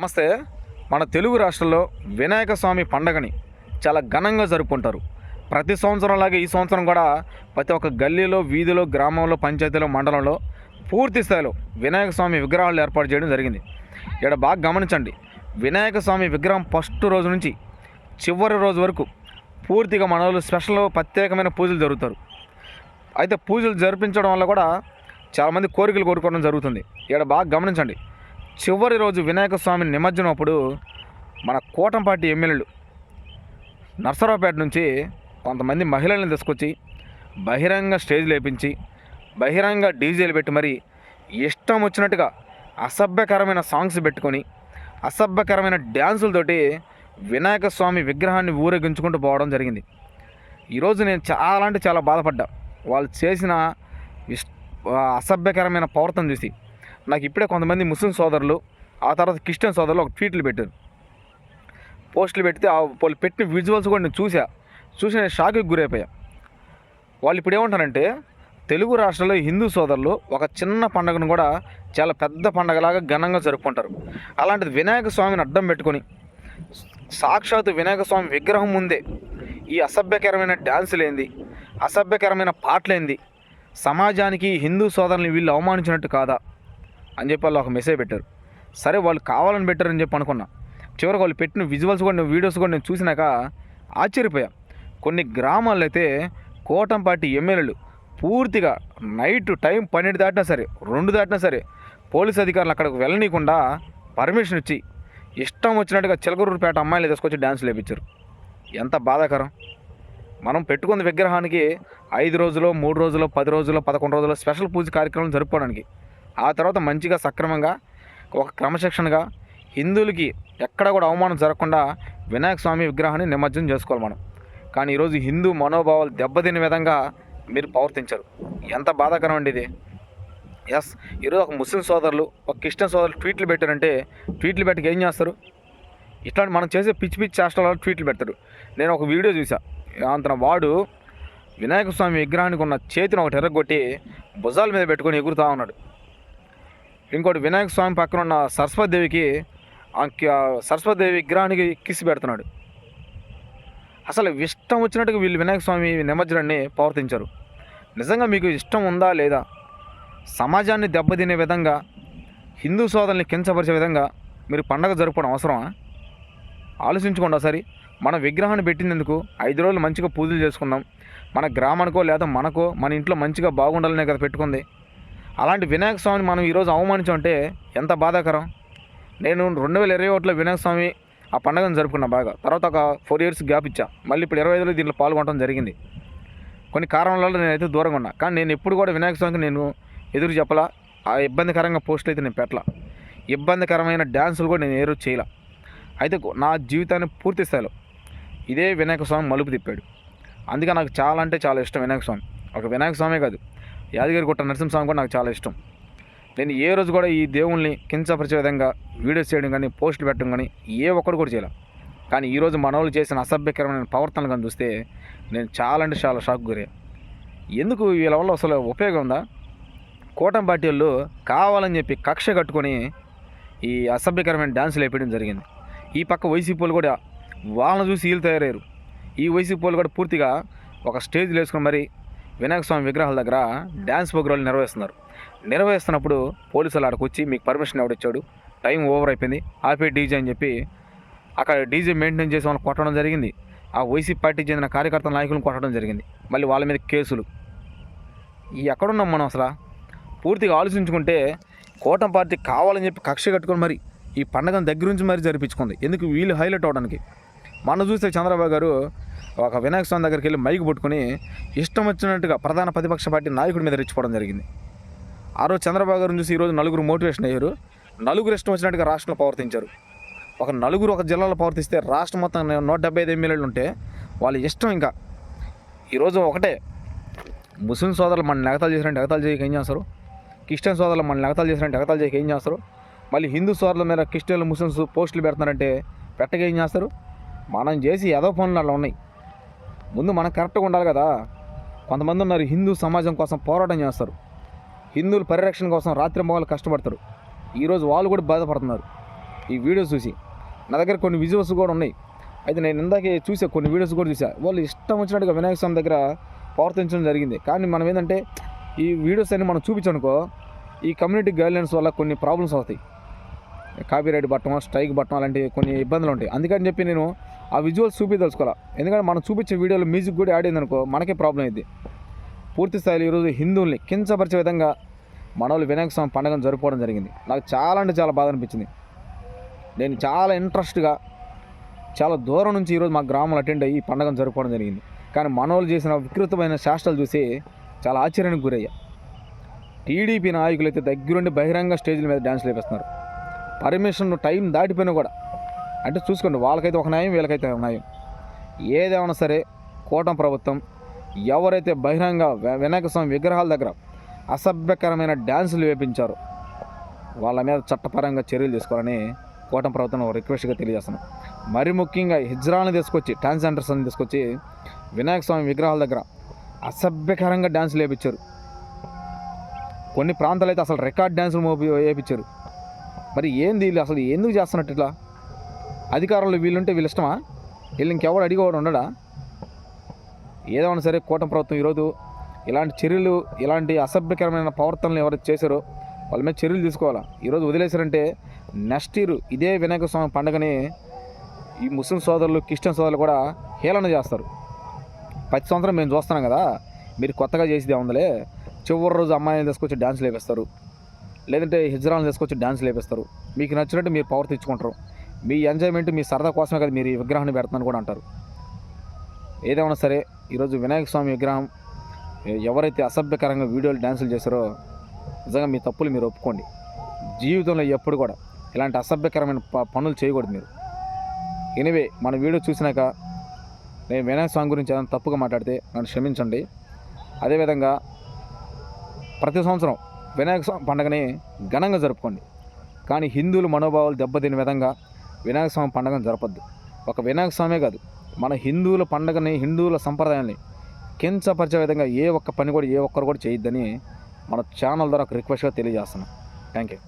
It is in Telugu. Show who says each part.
Speaker 1: నమస్తే. మన తెలుగు రాష్ట్రంలో వినాయక స్వామి పండగని చాలా ఘనంగా జరుపుకుంటారు. ప్రతి సంవత్సరం లాగే ఈ సంవత్సరం కూడా ప్రతి ఒక్క గల్లీలో వీధిలో గ్రామంలో పంచాయతీలో మండలంలో పూర్తి స్థాయిలో వినాయక స్వామి విగ్రహాలు ఏర్పాటు చేయడం జరిగింది. ఇక్కడ బాగా గమనించండి. వినాయక స్వామి విగ్రహం ఫస్ట్ రోజు నుంచి చివరి రోజు వరకు పూర్తిగా మన స్పెషల్ ప్రత్యేకమైన పూజలు జరుగుతారు అయితే పూజలు జరిపించడం వల్ల కూడా చాలామంది కోరికలు కోరుకోవడం జరుగుతుంది. ఇక్కడ బాగా గమనించండి. చివరి రోజు వినాయక స్వామి నిమజ్జనం అప్పుడు మన కోటంపాటి ఎమ్మెల్యేలు నర్సరావుపేట నుంచి కొంతమంది మహిళలను తీసుకొచ్చి బహిరంగ స్టేజ్ లేపించి బహిరంగ డీజేలు పెట్టి మరి ఇష్టం వచ్చినట్టుగా అసభ్యకరమైన సాంగ్స్ పెట్టుకొని అసభ్యకరమైన డ్యాన్సులతోటి వినాయక స్వామి విగ్రహాన్ని ఊరేగించుకుంటూ పోవడం జరిగింది. ఈరోజు నేను చాలా అంటే చాలా బాధపడ్డా. వాళ్ళు చేసిన అసభ్యకరమైన ప్రవర్తన చూసి నాకు ఇప్పుడే కొంతమంది ముస్లిం సోదరులు ఆ తర్వాత క్రిస్టియన్ సోదరులు ఒక ట్వీట్లు పెట్టారు. పోస్టులు పెడితే వాళ్ళు పెట్టిన విజువల్స్ కూడా నేను చూసా చూసి నేను షాక్కి గురైపోయా. వాళ్ళు ఇప్పుడు ఏమంటారంటే తెలుగు రాష్ట్రాల్లో హిందూ సోదరులు ఒక చిన్న పండుగను కూడా చాలా పెద్ద పండగలాగా ఘనంగా జరుపుకుంటారు. అలాంటిది వినాయక స్వామిని అడ్డం పెట్టుకొని సాక్షాత్ వినాయక స్వామి విగ్రహం ముందే ఈ అసభ్యకరమైన డ్యాన్సులేంది అసభ్యకరమైన పాటలేంది సమాజానికి హిందూ సోదరుని వీళ్ళు అవమానించినట్టు కాదా? అని చెప్పి వాళ్ళు ఒక మెసేజ్ పెట్టారు. సరే వాళ్ళు కావాలని పెట్టారని చెప్పి అనుకున్నా. చివరికి వాళ్ళు పెట్టిన విజువల్స్ కూడా నేను వీడియోస్ కూడా నేను చూసినాక ఆశ్చర్యపోయా. కొన్ని గ్రామాల్లో అయితే కోటంపాటి ఎమ్మెల్యేలు పూర్తిగా నైట్ టైం పన్నెండు దాటినా సరే రెండు దాటినా సరే పోలీస్ అధికారులు అక్కడికి వెళ్ళనీయకుండా పర్మిషన్ ఇచ్చి ఇష్టం వచ్చినట్టుగా చిలకరూరుపేట అమ్మాయిలు తీసుకొచ్చి డ్యాన్స్ లేపించారు. ఎంత బాధాకరం. మనం పెట్టుకున్న విగ్రహానికి ఐదు రోజులు మూడు రోజులు పది రోజులు పదకొండు రోజులు స్పెషల్ పూజ కార్యక్రమం జరుపుకోవడానికి ఆ తర్వాత మంచిగా సక్రమంగా ఒక క్రమశిక్షణగా హిందువులకి ఎక్కడ కూడా అవమానం జరగకుండా వినాయక స్వామి విగ్రహాన్ని నిమజ్జనం చేసుకోవాలి మనం. కానీ ఈరోజు హిందూ మనోభావాలు దెబ్బతిన్న విధంగా మీరు ప్రవర్తించారు. ఎంత బాధాకరం అండి ఇది. ఎస్ ఈరోజు ఒక ముస్లిం సోదరులు ఒక క్రిస్టియన్ సోదరులు ట్వీట్లు పెట్టారంటే ట్వీట్లు పెట్టి ఏం చేస్తారు? ఇట్లాంటి మనం చేసే పిచ్చి పిచ్చి చేష్టల ట్వీట్లు పెడతారు. నేను ఒక వీడియో చూసా అంతన వాడు వినాయక స్వామి విగ్రహానికి ఉన్న చేతిని ఒకటి ఎర్రగొట్టి భుజాల మీద పెట్టుకొని ఎగురుతా ఉన్నాడు. ఇంకోటి వినాయక స్వామి పక్కన ఉన్న సరస్వతిదేవికి సరస్వతిదేవి విగ్రహానికి కిసి పెడుతున్నాడు. అసలు ఇష్టం వచ్చినట్టుగా వీళ్ళు వినాయక స్వామి నిమజ్జనాన్ని ప్రవర్తించారు. నిజంగా మీకు ఇష్టం ఉందా లేదా? సమాజాన్ని దెబ్బతినే విధంగా హిందూ సోదరుల్ని కించపరిచే విధంగా మీరు పండగ జరుపుకోవడం అవసరమా? ఆలోచించుకోండి ఒకసారి. మన విగ్రహాన్ని పెట్టినందుకు ఐదు రోజులు మంచిగా పూజలు చేసుకుందాం. మన గ్రామానికో లేదా మనకో మన ఇంట్లో మంచిగా బాగుండాలనే కదా పెట్టుకుంది. అలాంటి వినాయక స్వామిని మనం ఈరోజు అవమానించమంటే ఎంత బాధాకరం? నేను రెండు వేల ఇరవై ఒకటిలో వినాయక స్వామి ఆ పండుగను జరుపుకున్నా బాగా. తర్వాత ఒక ఫోర్ ఇయర్స్ గ్యాప్ ఇచ్చా. మళ్ళీ ఇప్పుడు ఇరవై ఐదులో దీంట్లో పాల్గొనడం జరిగింది. కొన్ని కారణాల వల్ల నేనైతే దూరంగా ఉన్నా. కానీ నేను ఎప్పుడు కూడా వినాయక స్వామికి నేను ఎదురు చెప్పలా. ఆ ఇబ్బందికరంగా పోస్టులు అయితే నేను పెట్టలా. ఇబ్బందికరమైన డ్యాన్సులు కూడా నేను ఏ రోజు అయితే నా జీవితాన్ని పూర్తి స్థాయిలో ఇదే వినాయక స్వామి మలుపు తిప్పాడు. అందుకే నాకు చాలా అంటే చాలా ఇష్టం వినాయక స్వామి. ఒక వినాయక స్వామే కాదు యాదగిరి గుట్ట నరసింహస్వామి కూడా నాకు చాలా ఇష్టం. నేను ఏ రోజు కూడా ఈ దేవుల్ని కించపరిచే విధంగా వీడియోస్ చేయడం కానీ పోస్టులు పెట్టడం కానీ ఏ ఒక్కడు కూడా చేయలే. కానీ ఈరోజు మనోళ్ళు చేసిన అసభ్యకరమైన ప్రవర్తనలు కానీ చూస్తే నేను చాలా అంటే చాలా షాక్ గురే. ఎందుకు వీళ్ళ వల్ల అసలు ఉపయోగం ఉందా? కూటమి పార్టీ వాళ్ళు కావాలని చెప్పి కక్ష కట్టుకొని ఈ అసభ్యకరమైన డ్యాన్సులు వేయడం జరిగింది. ఈ పక్క వైసీపీ వాళ్ళు కూడా వాళ్ళని చూసి వీళ్ళు తయారయ్యారు. ఈ వైసీపీ వాళ్ళు కూడా పూర్తిగా ఒక స్టేజ్లో వేసుకొని మరి వినాయక స్వామి విగ్రహాల దగ్గర డ్యాన్స్ ప్రోగ్రాంలు నిర్వహిస్తున్నారు. నిర్వహిస్తున్నప్పుడు పోలీసులు అక్కడికి వచ్చి మీకు పర్మిషన్ ఎవడిచ్చాడు టైం ఓవర్ అయిపోయింది. ఆపే డీజే అని చెప్పి అక్కడ డీజే మెయింటైన్ చేసి వాళ్ళని కొట్టడం జరిగింది. ఆ వైసీపీ పార్టీకి చెందిన కార్యకర్తల నాయకులను కొట్టడం జరిగింది. మళ్ళీ వాళ్ళ మీద కేసులు. ఈ ఎక్కడున్నాం మనం అసలు? పూర్తిగా ఆలోచించుకుంటే కోటం పార్టీ కావాలని చెప్పి కక్ష కట్టుకొని మరి ఈ పండగను దగ్గర నుంచి మరి జరిపించుకుంది. ఎందుకు వీళ్ళు హైలైట్ అవడానికి? మన చూస్తే చంద్రబాబు గారు ఒక వినాయక స్వామి దగ్గరికి వెళ్ళి మైక్ పట్టుకొని ఇష్టం వచ్చినట్టుగా ప్రధాన ప్రతిపక్ష పార్టీ నాయకుడి మీద రెచ్చిపోవడం జరిగింది. ఆ రోజు చంద్రబాబు గారిని చూసి ఈరోజు నలుగురు మోటివేషన్ అయ్యారు. నలుగురు ఇష్టం వచ్చినట్టుగా రాష్ట్రంలో ప్రవర్తించారు. ఒక నలుగురు ఒక జిల్లాలో ప్రవర్తిస్తే రాష్ట్రం మొత్తం నూట డెబ్బై ఐదు ఎమ్మెల్యేలు ఉంటే వాళ్ళ ఇష్టం ఇంకా. ఈరోజు ఒకటే. ముస్లిం సోదరులు మన నెగతాలు చేసినట్టు ఎగతాలు చేయక ఏం చేస్తారు? క్రిస్టియన్ సోదరులు మన నెగతాలు చేసినట్టు ఎగతాలు చేయక ఏం చేస్తారు? మళ్ళీ హిందూ సోదరుల మీద క్రిస్టియన్లు ముస్లిమ్స్ పోస్టులు పెడుతున్నారంటే పెట్టక ఏం చేస్తారు? మనం చేసి ఏదో పనులు అలా ఉన్నాయి. ముందు మనం కరెక్ట్గా ఉండాలి కదా. కొంతమంది ఉన్నారు హిందూ సమాజం కోసం పోరాటం చేస్తారు. హిందువుల పరిరక్షణ కోసం రాత్రి మొగలు కష్టపడతారు. ఈరోజు వాళ్ళు కూడా బాధపడుతున్నారు. ఈ వీడియోస్ చూసి నా దగ్గర కొన్ని విజువల్స్ కూడా ఉన్నాయి. అయితే నేను ఇందాకే చూసా కొన్ని వీడియోస్ కూడా చూసా. వాళ్ళు ఇష్టం వచ్చినట్టుగా వినాయక స్వామి దగ్గర ప్రవర్తించడం జరిగింది. కానీ మనం ఏంటంటే ఈ వీడియోస్ అన్ని మనం చూపించనుకో ఈ కమ్యూనిటీ గైడ్లైన్స్ వల్ల కొన్ని ప్రాబ్లమ్స్ అవుతాయి కాపీరైట్ బట్టం స్ట్రైక్ బట్టం అలాంటి కొన్ని ఇబ్బందులు ఉంటాయి. అందుకని చెప్పి నేను ఆ విజువల్స్ చూపించదలుచుకోవాలి ఎందుకంటే మనం చూపించే వీడియోలో మ్యూజిక్ కూడా యాడ్ అయిందనుకో మనకే ప్రాబ్లం అయింది పూర్తి స్థాయిలో ఈరోజు హిందువుల్ని కించపరిచే విధంగా మనోళ్ళు వినాయక స్వామి పండుగను జరుపుకోవడం జరిగింది. నాకు చాలా అంటే చాలా బాధ అనిపించింది. నేను చాలా ఇంట్రెస్ట్గా చాలా దూరం నుంచి ఈరోజు మా గ్రామంలో అటెండ్ అయ్యి ఈ పండుగను జరుపుకోవడం జరిగింది. కానీ మనోళ్ళు చేసిన వికృతమైన శాస్త్రాలు చూసి చాలా ఆశ్చర్యానికి గురయ్యా. టీడీపీ నాయకులు అయితే దగ్గరుండి బహిరంగ స్టేజ్ల మీద డ్యాన్స్ లేపిస్తున్నారు పర్మిషన్ టైం దాటిపోయినా కూడా. అంటే చూసుకోండి వాళ్ళకైతే ఒక న్యాయం వీళ్ళకైతే ఒక న్యాయం. ఏదేమైనా సరే కూటమి ప్రభుత్వం ఎవరైతే బహిరంగ వినాయక స్వామి విగ్రహాల దగ్గర అసభ్యకరమైన డ్యాన్సులు వేపించారు వాళ్ళ మీద చట్టపరంగా చర్యలు తీసుకోవాలని కూటమి ప్రభుత్వం రిక్వెస్ట్గా తెలియజేస్తున్నాం. మరి ముఖ్యంగా హిజ్రాలను తీసుకొచ్చి ట్రాన్స్జెండర్స్ని తీసుకొచ్చి వినాయక స్వామి విగ్రహాల దగ్గర అసభ్యకరంగా డ్యాన్సులు వేపించారు. కొన్ని ప్రాంతాలు అయితే అసలు రికార్డ్ డ్యాన్సులు మోపి వేపించారు. మరి ఏంది వీళ్ళు అసలు ఎందుకు చేస్తున్నట్టు ఇట్లా? అధికారంలో వీళ్ళుంటే వీళ్ళు ఇష్టమా? వీళ్ళు ఇంకెవడు అడిగేవాడు ఉండడా? ఏదైనా సరే కూటమి ప్రభుత్వం ఈరోజు ఇలాంటి చర్యలు ఇలాంటి అసభ్యకరమైన ప్రవర్తనలు ఎవరైతే చేశారో వాళ్ళ మీద చర్యలు తీసుకోవాలా? ఈరోజు వదిలేశారంటే నెక్స్ట్ ఇయర్ ఇదే వినాయక స్వామి పండుగని ఈ ముస్లిం సోదరులు క్రిస్టియన్ సోదరులు కూడా హేళన చేస్తారు. ప్రతి సంవత్సరం మేము చూస్తున్నాం కదా మీరు కొత్తగా చేసేది ఉందలే చివరి రోజు అమ్మాయిని తీసుకొచ్చి డ్యాన్స్ లేపిస్తారు లేదంటే హిజ్రాలను తీసుకొచ్చి డ్యాన్స్ లేపిస్తారు. మీకు నచ్చినట్టు మీరు పవర్ తెచ్చుకుంటారు. మీ ఎంజాయ్మెంట్ మీ సరదా కోసమే కదా మీరు ఈ విగ్రహాన్ని పెడుతున్నాను కూడా అంటారు. ఏదేమైనా సరే ఈరోజు వినాయక స్వామి విగ్రహం ఎవరైతే అసభ్యకరంగా వీడియోలు డ్యాన్సులు చేశారో నిజంగా మీ తప్పులు మీరు ఒప్పుకోండి. జీవితంలో ఎప్పుడు కూడా ఇలాంటి అసభ్యకరమైన పనులు చేయకూడదు మీరు. ఎనివే మన వీడియో చూసినాక నేను వినాయక స్వామి గురించి ఏదైనా తప్పుగా మాట్లాడితే నన్ను క్షమించండి. అదేవిధంగా ప్రతి సంవత్సరం వినాయక స్వామి పండుగని ఘనంగా జరుపుకోండి. కానీ హిందువుల మనోభావాలు దెబ్బతిని విధంగా వినాయక స్వామి పండుగను జరపద్దు. ఒక వినాయక స్వామే కాదు మన హిందువుల పండుగని హిందువుల సంప్రదాయాన్ని కించపరిచే విధంగా ఏ ఒక్క పని కూడా ఏ ఒక్కరు కూడా చేయొద్దని మన ఛానల్ ద్వారా ఒక రిక్వెస్ట్గా తెలియజేస్తున్నాను థ్యాంక్ యూ